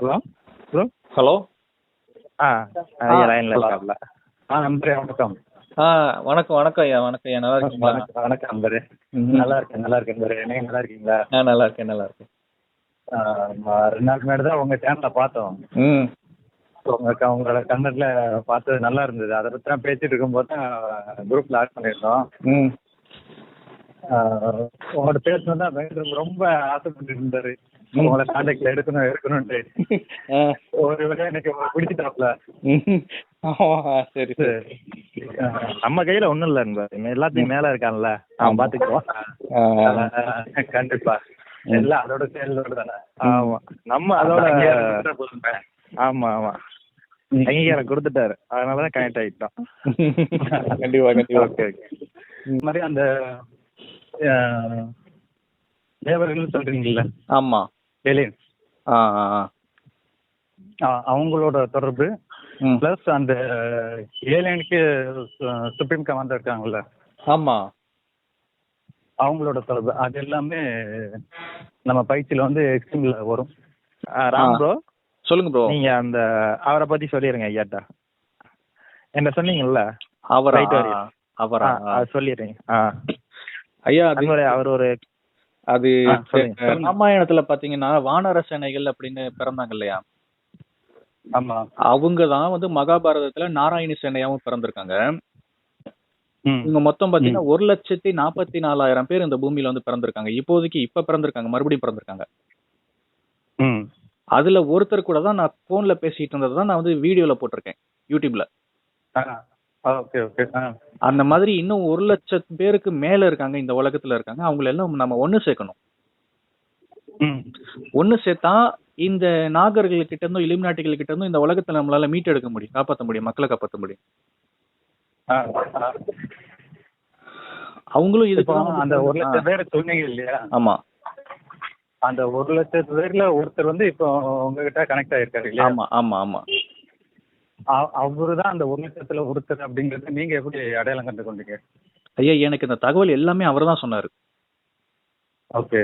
Hello? Bro hello? ஆ ஐயா லைனில் இருக்காப்ல. ஆ நம்பரே வணக்கம். ஆ வணக்கம் வணக்கம் ஐயா வணக்கம் ஐயா நல்லா இருக்கீங்களா? வணக்கம் வணக்கம் நம்பரே. நல்லா இருக்கேன் நல்லா இருக்கேன் நம்பரே நீங்க நல்லா இருக்கீங்களா? ஆ நல்லா இருக்கேன் நல்லா இருக்கேன். ரெண்டு நாளுக்கு முன்னாடி தான் உங்க சேனலை பார்த்தோம். ம். உங்க உங்களோட கண்ணட்ல பார்த்தது நல்லா இருந்தது. அதை பத்தி தான் பேசிட்டு இருக்கும்போது தான் குரூப்ல ஆட் பண்ணியிருந்தோம். ம். ஆ, உங்களோட பேசணும் தான் வேணும் ரொம்ப ஆசைப்பட்டு இருந்தாரு. உங்களை கான்டாக்ட்ல எடுக்கணும் எடுக்கணும்ட்டு. ஆ. ஒரு வழியா எனக்கு பிடிச்சிட்டாப்ல. சரி சரி. நம்ம கையில் ஒன்றும் இல்லை நண்பர் எல்லாத்தையும் மேலே இருக்கான்ல. அவன் பார்த்துக்குவான் ஆ, கண்டிப்பா. எல்லாம் அதோட செயலோட தானே. ஆமாம் நம்ம அதோட. ஆமாம் ஆமாம் அங்கீகாரம் கொடுத்துட்டாரு. அதனால தான் கனெக்ட் ஆகிட்டோம் கண்டிப்பா கண்டிப்பா. Okay okay. இந்த மாதிரி அந்த லேபர்கள் சொல்றீங்கல்ல? ஆமா. ஆ. அவங்களோட தொடர்பு. பிளஸ் அந்த ஏலியனுக்கு சுப்ரீம் கமாண்டர் இருக்காங்கல்ல? ஆமா. அவங்களோட தொடர்பு. அது எல்லாமே நம்ம பயிற்சியில வந்து எக்ஸ்ட்ரீம்ல வரும். ராம். ப்ரோ சொல்லுங்க ப்ரோ நீங்க அந்த அவரை பத்தி சொல்லிடுங்க ஐயாட்டா. என்ன சொன்னீங்கல்ல? அவரா. அவரா? சொல்லிடுறீங்க. ஐயா அவர் ஒரு அது ராமாயணத்துல பாத்தீங்கன்னா வானர சேனைகள் அப்படின்னு பிறந்தாங்க இல்லையா? ஆமா. அவங்க தான் வந்து மகாபாரதத்துல நாராயணி சேனையாவும் பிறந்திருக்காங்க. இவங்க மொத்தம் பாத்தீங்கன்னா ஒரு லட்சத்தி நாற்பத்தி நாலாயிரம் பேர் இந்த பூமியில வந்து பிறந்திருக்காங்க. இப்போதைக்கு இப்ப பிறந்திருக்காங்க மறுபடியும் பிறந்திருக்காங்க. அதுல ஒருத்தர் கூட தான் நான் போன்ல பேசிட்டு இருந்ததை தான் நான் வந்து வீடியோல போட்டிருக்கேன் யூடியூப்ல. ஓகே ஓகே ஆ. அந்த மாதிரி இன்னும் ஒரு லட்சம் பேருக்கு மேல இருக்காங்க இந்த உலகத்துல இருக்காங்க. அவங்கள எல்லாம் நம்ம ஒண்ணு சேர்க்கணும். ம். ஒண்ணு சேர்த்தா இந்த நாகர்கள் கிட்ட இருந்தும் இலிமினாட்டிகள் கிட்ட இருந்தும் இந்த உலகத்துல நம்மளால மீட் எடுக்க முடியும் காப்பாற்ற முடியும் மக்களை காப்பாற்ற முடியும். அவங்களும் இதுக்கு அந்த ஒரு லட்சம் பேரை சொன்னீங்க இல்லையா? ஆமா. அந்த ஒரு லட்சத்து பேர்ல ஒருத்தர் வந்து இப்போ உங்ககிட்ட கனெக்ட் ஆயிருக்காரு இல்லையா? ஆமா ஆமா ஆமா. அவரு தான் அந்த ஒரு லட்சத்துல ஒருத்தர் அப்படிங்கறது நீங்க எப்படி அடையாளம் கண்டு கொண்டீங்க ஐயா எனக்கு இந்த தகவல் எல்லாமே அவர் தான் சொன்னாரு. ஓகே.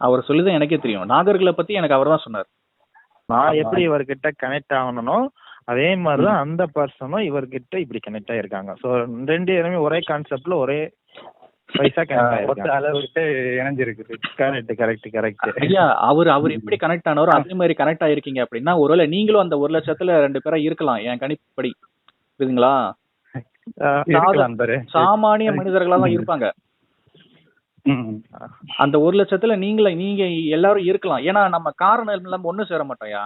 அவர் சொல்லிதான் எனக்கே தெரியும். நாகர்களை பத்தி எனக்கு அவர் தான் சொன்னார். நான் எப்படி இவர்கிட்ட கனெக்ட் ஆகணும்னோ அதே மாதிரி தான் அந்த பர்சனும் இவர்கிட்ட இப்படி கனெக்ட் ஆயிருக்காங்க. ஸோ ரெண்டு பேருமே ஒரே கான்செப்ட்ல ஒரே பைசா ஒத்த அளவுக்கு இணைஞ்சிருக்குது. கரெக்ட் கரெக்ட் கரெக்ட் ஐயா அவர் அவர் எப்படி கனெக்ட் ஆனாரோ அதே மாதிரி கனெக்ட் ஆயிருக்கீங்க அப்படின்னா ஒருவேளை நீங்களும் அந்த ஒரு லட்சத்துல ரெண்டு பேரா இருக்கலாம். என் கணிப்படி. புரியுதுங்களா? சாமானிய மனிதர்களா தான் இருப்பாங்க. அந்த ஒரு லட்சத்துல நீங்கள நீங்க எல்லாரும் இருக்கலாம். ஏன்னா நம்ம காரணம் இல்லாம ஒண்ணு சேர மாட்டோம்யா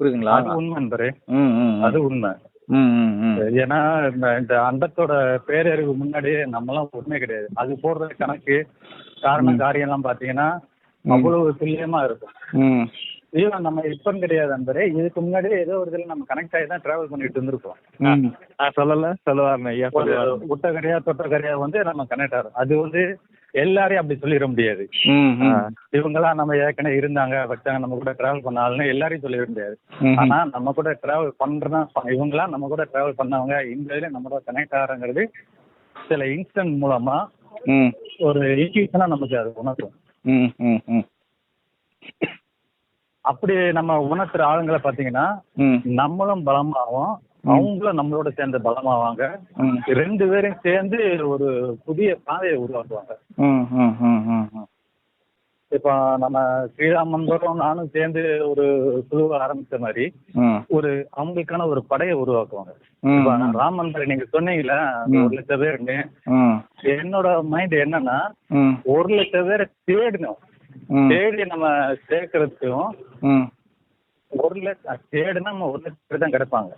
புரியுதுங்களா? அது உண்மை. அது உண்மை. ஏன்னா இந்த இந்த அண்டத்தோட பேரறிவு முன்னாடியே நம்மலாம் உண்மை கிடையாது. அது போடுற கணக்கு காரணம் காரியம் எல்லாம் பாத்தீங்கன்னா அவ்வளவு துல்லியமா இருக்கும். ஈவன் நம்ம இப்ப கிடையாது நண்பரே இதுக்கு முன்னாடியே ஏதோ ஒரு இதுல நம்ம கனெக்ட் ஆகி தான் டிராவல் பண்ணிட்டு இருந்திருப்போம். ம். நான் சொல்லல? சொல்லுவாருங்க ஐயா விட்ட கரையா தொட்ட கரையா வந்து நம்ம கனெக்ட் ஆகும் அது வந்து எல்லாரையும் அப்படி சொல்லிட முடியாது. இவங்கெல்லாம் நம்ம ஏற்கனவே இருந்தாங்க வச்சாங்க நம்ம கூட டிராவல் பண்ணாலும் எல்லாரையும் சொல்லிட முடியாது. ஆனா நம்ம கூட டிராவல் பண்றதா இவங்கெல்லாம் நம்ம கூட டிராவல் பண்ணவங்க இந்த இதுல நம்ம கூட கனெக்ட் ஆகிறங்கிறது சில இன்ஸ்டன்ட் மூலமா. ஒரு இன்ட்யூஷனா நமக்கு அது உணர்த்தும். அப்படி நம்ம உணர்த்துற ஆளுங்களை பாத்தீங்கன்னா. நம்மளும் பலமாகும் அவங்களும் நம்மளோட சேர்ந்து பலமாவாங்க. ரெண்டு பேரும் சேர்ந்து ஒரு புதிய பாதையை உருவாக்குவாங்க. இப்போ நம்ம ஸ்ரீராமந்தரும் நானும் சேர்ந்து ஒரு குழுவை ஆரம்பிச்ச மாதிரி. ஒரு அவங்களுக்கான ஒரு படையை உருவாக்குவாங்க இப்ப. ராமந்தர் நீங்க சொன்னீங்களா அந்த ஒரு லட்சம் பேருன்னு. என்னோட மைண்ட் என்னன்னா. ஒரு லட்சம் பேரை தேடணும். தேடி நம்ம சேர்க்கறதுக்கும். ஒரு லட்சம் நம்ம ஒரு லட்சம் பேர் தான் கிடைப்பாங்க.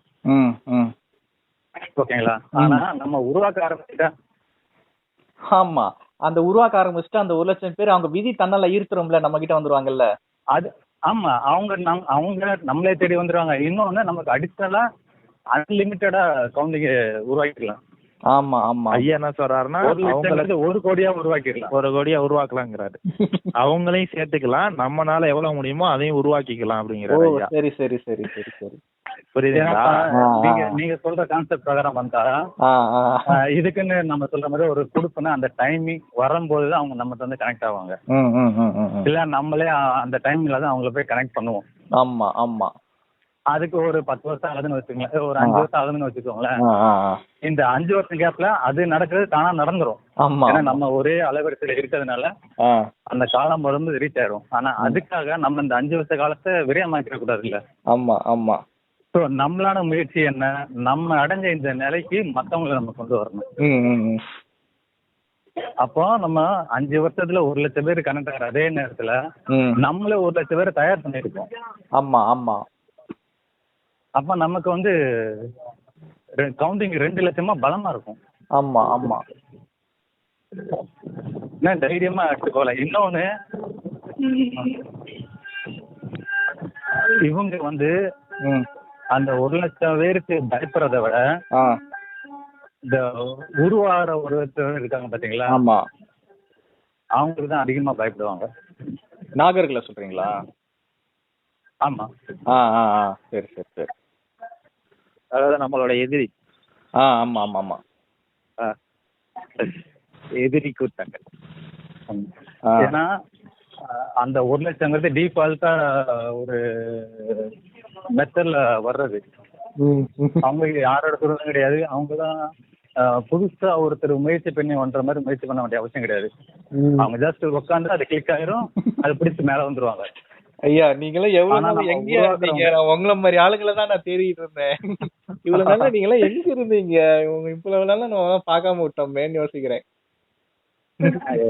ஓகேங்களா? ஆனா நம்ம உருவாக்க ஆரம்பிச்சா ஆமா. அந்த உருவாக்க ஆரம்பிச்சுட்டு அந்த ஒரு லட்சம் பேர் அவங்க விதி தன்னால ஈர்த்துரும்ல நம்ம கிட்ட வந்துருவாங்கல்ல? அது ஆமா. அவங்க நம் அவங்க நம்மளே தேடி வந்துருவாங்க. இன்னொன்னு நமக்கு அடிஷனலா அன்லிமிட்டடா கவுண்டிங் உருவாக்கிடலாம் ஆமா ஆமா. ஐயா என்ன சொல்றாருன்னா அவங்கள ஒரு கோடியா உருவாக்கிடலாம். ஒரு கோடியா உருவாக்கலாங்கிறாரு. அவங்களையும் சேர்த்துக்கலாம் நம்மனால எவ்வளவு முடியுமோ அதையும் உருவாக்கிக்கலாம் அப்படிங்கிறாரு சரி சரி சரி சரி சரி. புரியுதுங்களா. நீங்க நீங்க சொல்ற கான்செப்ட் பிரகாரம் வந்தா இதுக்குன்னு நம்ம சொல்ற மாதிரி ஒரு கொடுப்புனா அந்த டைமிங் வரும்போது தான் அவங்க நம்மகிட்ட வந்து கனெக்ட் ஆவாங்க. இல்ல நம்மளே அந்த டைம்ல தான் அவங்கள போய் கனெக்ட் பண்ணுவோம். ஆமா ஆமா. அதுக்கு ஒரு பத்து வருஷம் ஆகுதுன்னு வச்சுக்கோங்களேன். ஒரு அஞ்சு. வருஷம் ஆகுதுன்னு வச்சுக்கோங்களேன். இந்த அஞ்சு வருஷம் கேப்ல அது நடக்கிறது தானா நடந்துரும். ஏன்னா நம்ம ஒரே அலைவரிசையில இருக்கிறதுனால அந்த காலம் வரும்போது ரீச் ஆயிரும். ஆனா அதுக்காக நம்ம இந்த அஞ்சு வருஷ காலத்தை விரயமாக்கிட கூடாது இல்ல ஆமா ஆமா. ஸோ நம்மளான முயற்சி என்ன? நம்ம அடைஞ்ச இந்த நிலைக்கு மத்தவங்களை நம்ம கொண்டு வரணும். அப்போ நம்ம அஞ்சு வருஷத்துல ஒரு லட்சம் பேர் கனெக்ட் ஆகிற அதே நேரத்துல நம்மளே ஒரு லட்சம் பேரை தயார் பண்ணிருக்கோம் ஆமா ஆமா. அப்ப நமக்கு வந்து கவுண்டிங் ரெண்டு லட்சமா பலமா இருக்கும். ஆமா ஆமா. என்ன தைரியமா எடுத்துக்கோல. இன்னொன்னு இவங்க வந்து அந்த ஒரு லட்சம் பேருக்கு பயப்படுறத விட இந்த உருவாகிற ஒருத்தர் இருக்காங்க பாத்தீங்களா? ஆமா. அவங்களுக்கு தான் அதிகமா பயப்படுவாங்க. நாகர்களை சொல்றீங்களா? ஆமா. ஆ ஆ ஆ. சரி சரி சரி. அதாவது நம்மளோட எதிரி. ஆ ஆமா ஆமா ஆமா. ஆ. எதிரி கூட்டங்கள். ஏன்னா அந்த ஒரு லட்சங்கிறது டிஃபால்ட்டா ஒரு மெத்தட்ல வர்றது. அவங்க யாரோட சொல்றதும் கிடையாது. அவங்க தான் புதுசா ஒருத்தர் முயற்சி பண்ணி பண்ற மாதிரி முயற்சி பண்ண வேண்டிய அவசியம் கிடையாது. அவங்க ஜஸ்ட் உட்காந்து அது கிளிக் ஆயிரும் அது பிடிச்சு மேல வந்துருவாங்க. ஐயா நீங்களாம் எவ்வளவு நாள் எங்கேயா இருந்தீங்க? நான் உங்கள மாதிரி ஆளுங்களை தான் நான் தேடிட்டு இருந்தேன். இவ்வளவு நாளா நீங்களாம் எங்க இருந்தீங்க? இவங்க இவ்வளவு நாளா நான் பார்க்காம விட்டோமேன்னு யோசிக்கிறேன்.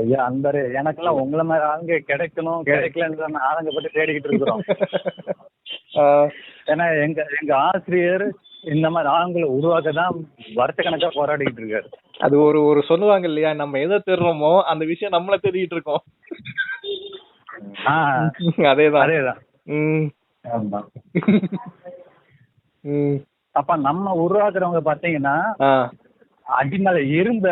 ஐயா அந்த எனக்கெல்லாம் உங்களை மாதிரி ஆளுங்க கிடைக்கணும் கிடைக்கலன்னு தான் ஆளுங்கப்பட்டு தேடிக்கிட்டு இருக்கிறோம். ஏன்னா எங்க எங்க ஆசிரியர் இந்த மாதிரி ஆளுங்களை உருவாக்க தான் வருஷக்கணக்கா போராடிக்கிட்டு இருக்காரு. அது ஒரு ஒரு சொல்லுவாங்க இல்லையா? நம்ம எதை தேடுறோமோ அந்த விஷயம் நம்மள தேடிட்டு இருக்கோம். அதேதான். அதேதான். அப்ப நம்ம உருவாக்குறவங்க பாத்தீங்கன்னா அடிமலை இரும்ப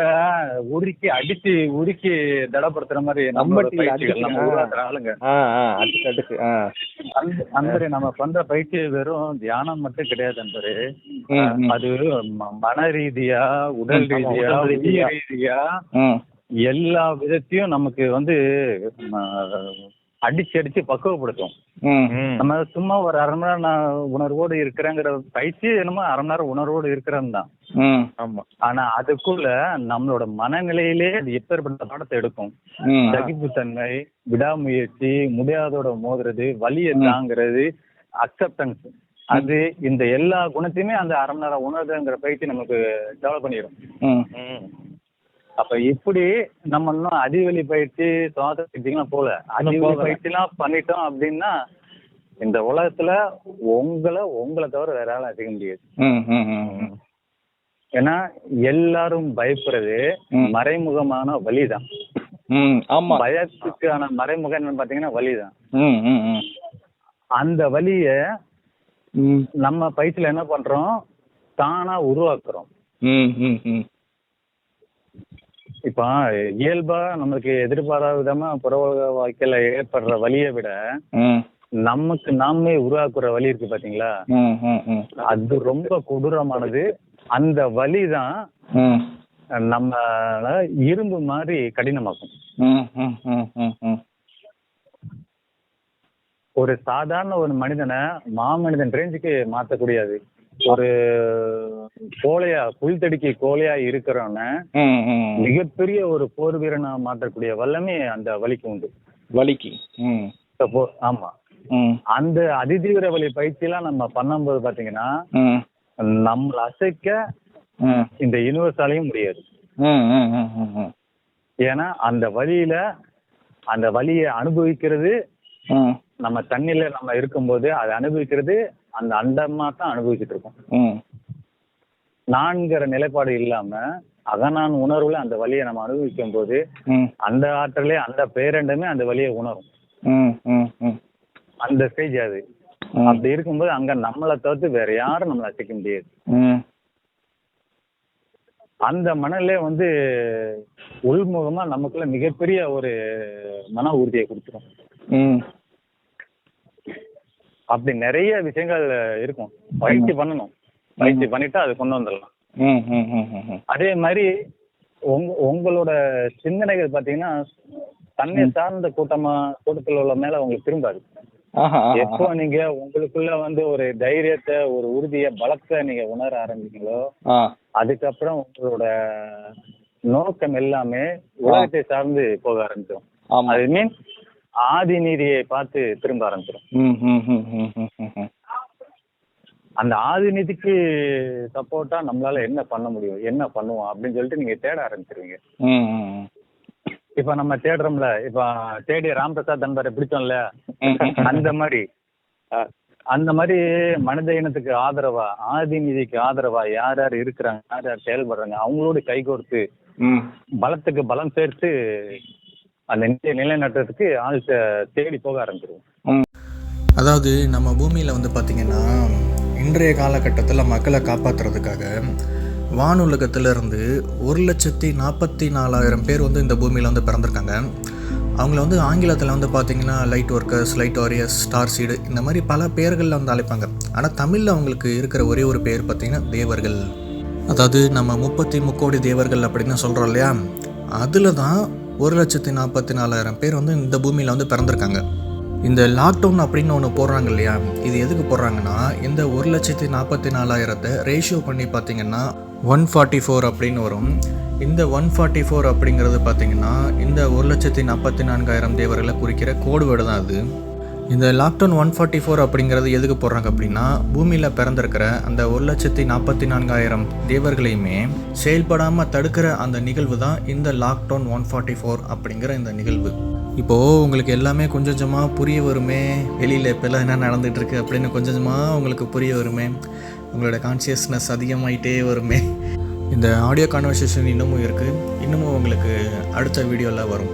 உருக்கி அடிச்சு உருக்கி தடப்படுத்துற மாதிரி நம்ம உருவாக்குற ஆளுங்க. அன்பரே நம்ம பண்ற பயிற்சி வெறும் தியானம் மட்டும் கிடையாது அன்பரே. அது மன ரீதியா உடல் ரீதியா ரீதியா. எல்லா விதத்தையும் நமக்கு வந்து அடிச்சு அடிச்சு பக்குவப்படுத்தும். நம்ம சும்மா ஒரு அரை மணி நேரம் நான் உணர்வோடு இருக்கிறேங்கிற பயிற்சி என்னமோ அரை மணி நேரம் உணர்வோடு இருக்கிறேன்னு தான். ஆமா. ஆனா அதுக்குள்ள நம்மளோட மனநிலையிலே அது எப்பேற்பட்ட பாடத்தை எடுக்கும். சகிப்புத்தன்மை விடாமுயற்சி முடியாதோட மோதுறது வலியை தாங்குறது அக்செப்டன்ஸ் அது இந்த எல்லா குணத்தையுமே அந்த அரை மணி நேரம் உணர்துங்கிற பயிற்சி நமக்கு டெவலப் பண்ணிடும். அப்ப இப்படி நம்ம இன்னும் அதிவலி பயிற்சி சுவாச பயிற்சிலாம் போல? அதிவலி போகல. பயிற்சிலாம் பண்ணிட்டோம் அப்படின்னா இந்த உலகத்துல உங்களை உங்களை தவிர வேற ஆளும் அதிக முடியாது. ஏன்னா எல்லாரும் பயப்படுறது. மறைமுகமான ஆமா. பயத்துக்கான மறைமுகம் என்னன்னு பாத்தீங்கன்னா ம் அந்த வலிய ம். நம்ம பயிற்சியில என்ன பண்றோம்? தானா உருவாக்குறோம். இப்ப இயல்பா நமக்கு எதிர்பாராத விதமா புற உலக வாழ்க்கையில ஏற்படுற வலியை விட நமக்கு நாமே உருவாக்குற வலி இருக்கு பாத்தீங்களா? அது ரொம்ப கொடூரமானது. அந்த வலி தான் ம். நம்ம இரும்பு மாதிரி கடினமாக்கும். ஒரு சாதாரண ஒரு மனிதனை மாமனிதன் ரேஞ்சுக்கு மாத்தக்கூடியது. ஒரு கோழையா புல் தடிக்கு கோழையா ம் மிகப்பெரிய ஒரு போர் வீரனா மாற்றக்கூடிய வல்லமே அந்த வலிக்கு உண்டு. வலிக்கு. ஆமா. அந்த அதிதீவிர வலி பயிற்சியெல்லாம் நம்ம பண்ணும்போது பாத்தீங்கன்னா நம்மள அசைக்க இந்த யூனிவர்ஸாலையும் முடியாது. ஏன்னா அந்த வலியில அந்த வலியை அனுபவிக்கிறது நம்ம தண்ணியில நம்ம இருக்கும்போது அதை அனுபவிக்கிறது அந்த அண்டமா தான் அனுபவிச்சுட்டு இருக்கோம். நான்கிற நிலைப்பாடு இல்லாம அகநான் உணர்வுல அந்த வலியை நம்ம அனுபவிக்கும் போது அந்த ஆற்றலே அந்த பேரண்டமே அந்த வலியை உணரும். அந்த ஸ்டேஜ் அது. அப்படி இருக்கும்போது அங்க நம்மளை தவிர்த்து வேற யாரும் நம்மளை அசைக்க முடியாது. அந்த மணலே வந்து உள்முகமா நமக்குள்ள மிகப்பெரிய ஒரு மன உறுதியை கொடுத்துரும். அப்படி நிறைய விஷயங்கள் இருக்கும். பயிற்சி பண்ணணும். பயிற்சி பண்ணிட்டு அது கொண்டு வந்துடலாம். அதே மாதிரி உங்க உங்களோட சிந்தனைகள் பாத்தீங்கன்னா தன்னை சார்ந்த கூட்டமா கூட்டத்தில் உள்ள மேல உங்களுக்கு திரும்பாது. எப்போ நீங்க உங்களுக்குள்ள வந்து ஒரு தைரியத்தை ஒரு உறுதிய பலத்தை நீங்க உணர ஆரம்பிக்கீங்களோ ஆ. அதுக்கப்புறம் உங்களோட நோக்கம் எல்லாமே உலகத்தை சார்ந்து போக ஆரம்பிச்சிடும். அது மீன் ஆதி நீதியை பார்த்து திரும்ப ஆரம்பிச்சிடும் அந்த ஆதி நீதிக்கு சப்போர்ட்டா நம்மளால என்ன பண்ண முடியும் என்ன பண்ணுவோம் அப்படின்னு சொல்லிட்டு நீங்க தேட ஆரம்பிச்சிருவீங்க. இப்ப நம்ம தேடுறோம்ல இப்ப தேடி ராம்பிரசாத் தன்பாரை பிடிச்சோம்ல அந்த மாதிரி. அந்த மாதிரி மனித இனத்துக்கு ஆதரவா ஆதி நீதிக்கு ஆதரவா யார் யார் இருக்கிறாங்க யார் யார் செயல்படுறாங்க அவங்களோட கைகோர்த்து பலத்துக்கு பலம் சேர்த்து அந்த நிலை நிலைநாட்டுறதுக்கு ஆள் தேடி போக ஆரம்பிச்சிருவோம். அதாவது நம்ம பூமியில் வந்து பார்த்திங்கன்னா இன்றைய காலகட்டத்தில் மக்களை காப்பாற்றுறதுக்காக வானுலகத்துல இருந்து ஒரு லட்சத்தி நாற்பத்தி நாலாயிரம் பேர் வந்து இந்த பூமியில் வந்து பிறந்திருக்காங்க. அவங்கள வந்து ஆங்கிலத்தில் வந்து பார்த்திங்கன்னா light workers light warriors star seed இந்த மாதிரி பல பேர்களில் வந்து அழைப்பாங்க. ஆனால் தமிழில் அவங்களுக்கு இருக்கிற ஒரே ஒரு பேர் பார்த்திங்கன்னா தேவர்கள். அதாவது நம்ம முப்பத்தி முக்கோடி தேவர்கள் அப்படின்னு சொல்கிறோம் இல்லையா? அதில் தான் ஒரு லட்சத்தி நாற்பத்தி நாலாயிரம் பேர் வந்து இந்த பூமியில் வந்து பிறந்திருக்காங்க. இந்த லாக்டவுன் அப்படின்னு ஒன்று போடுறாங்க இல்லையா? இது எதுக்கு போடுறாங்கன்னா இந்த ஒரு லட்சத்தி நாற்பத்தி நாலாயிரத்தை ரேஷியோ பண்ணி பார்த்தீங்கன்னா ஒன் ஃபார்ட்டி ஃபோர் அப்படின்னு வரும். இந்த ஒன் ஃபார்ட்டி ஃபோர் அப்படிங்கிறது பார்த்தீங்கன்னா இந்த ஒரு லட்சத்தி நாற்பத்தி நான்காயிரம் தேவர்களை குறிக்கிற கோடு வேர்டு தான் அது. இந்த லாக்டவுன் ஒன் ஃபார்ட்டி ஃபோர் அப்படிங்கிறது எதுக்கு போடுறாங்க அப்படின்னா பூமியில் பிறந்திருக்கிற அந்த ஒரு லட்சத்தி நாற்பத்தி நான்காயிரம் தேவர்களையுமே செயல்படாமல் தடுக்கிற அந்த நிகழ்வு தான் இந்த லாக்டவுன் ஒன் ஃபார்ட்டி ஃபோர் அப்படிங்கிற இந்த நிகழ்வு. இப்போது உங்களுக்கு எல்லாமே கொஞ்சம் கொஞ்சமாக புரிய வருமே வெளியில் இப்போல்லாம் என்ன நடந்துகிட்ருக்கு அப்படின்னு கொஞ்சம் கொஞ்சமாக உங்களுக்கு புரிய வருமே உங்களோட கான்சியஸ்னஸ் அதிகமாயிட்டே வருமே. இந்த ஆடியோ கான்வர்சேஷன் இன்னமும் இருக்குது இன்னமும் உங்களுக்கு அடுத்த வீடியோவில் வரும்.